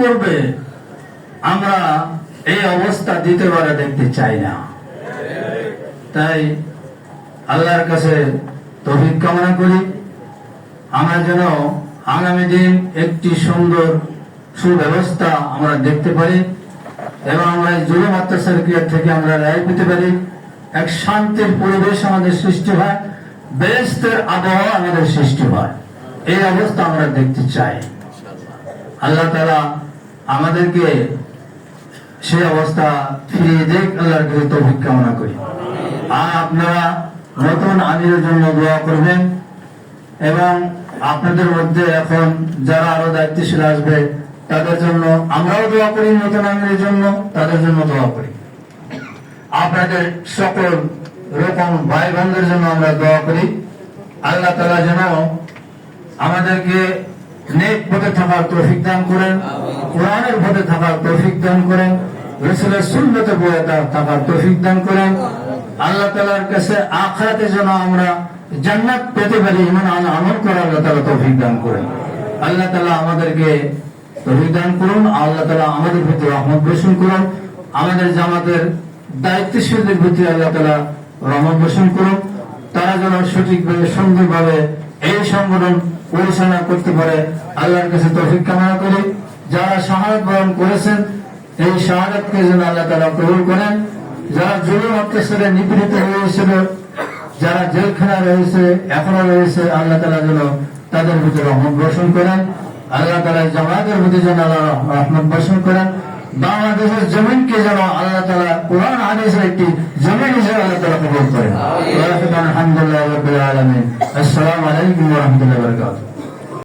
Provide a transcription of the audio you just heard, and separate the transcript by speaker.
Speaker 1: করবে, আমরা এই অবস্থা দ্বিতীয়বারে দেখতে চাই না। তাই আল্লাহর কাছে তৌফিক কামনা করি। আমরা যেন আগামী দিন একটি সুন্দর সুব্যবস্থা আমরা দেখতে পারি এবং আমরা এই জুলুম অত্যাচার ক্রিয়া থেকে আমরা রায় পেতে পারি। এক শান্তির পরিবেশ আমাদের সৃষ্টি হয় বেস্তের আবহাওয়া আমাদের সৃষ্টি হয়। এই অবস্থা আমরা দেখতে চাই। আল্লাহ তালা আমাদেরকে সেই অবস্থা ফিরিয়ে দেখ, আল্লাহর কাছে তৌফিক কামনা করি। আর আপনারা নতুন আমিরের জন্য দোয়া করবেন এবং আপনাদের মধ্যে এখন যারা আরও দায়িত্বশীল আসবে, তাদের জন্য আমরাও দোয়া করি নতুন আমিরের জন্য, তাদের জন্য দোয়া করি। আপনাদের সকল রকম ভাই বোনদের জন্য আমরা দোয়া করি। আল্লাহ তালা যেন আমাদেরকে নেক পথে থাকার তৌফিক দান করেন। কোরআনের পথে থাকার তৌফিক দান করেন, রসুলের সুন্নতে বয়ে থাকার তৌফিক দান করেন। আল্লাহ তালার কাছে আখরাতে যেন আমরা জান্নাত পেতে পারি, ইমান আল- আমল করে আল্লাহ তালা তৌফিক দান করেন। আল্লাহ তালা আমাদেরকে তৌফিক দান করুন, আল্লাহ তালা আমাদের প্রতি রহমত বর্ষণ করুন, আমাদের জামাতের দায়িত্বশীলদের প্রতি আল্লাহ তালা রহমত বর্ষণ করুন। তারা যেন সঠিকভাবে, সুন্দরভাবে এই সংগঠন পরিচালনা করতে পারে, আল্লাহর কাছে তৌফিক কামনা করি। যারা শাহাদ বরণ করেছেন এই শাহাদকে যেন আল্লাহ তালা কবুল করেন। যারা জুলুম অত্যাচারে নিপীড়িত হয়েছিল যারা জেলখানা রয়েছে এখনও রয়েছে আল্লাহ তালা যেন তাদের প্রতি রহমত বর্ষণ করেন। আল্লাহ তালা জামাতের প্রতি যেন আল্লাহ রহমত বর্ষণ করেন। বাংলাদেশের জমিনকে যেন আল্লাহ তালা কোরআন হাদিসের একটি জমিন হিসেবে আল্লাহ তালা কবুল করেন। আলহামদুলিল্লাহ আলমিন। আসসালামু আলাইকুম রহমতুল্লাহ বরকাত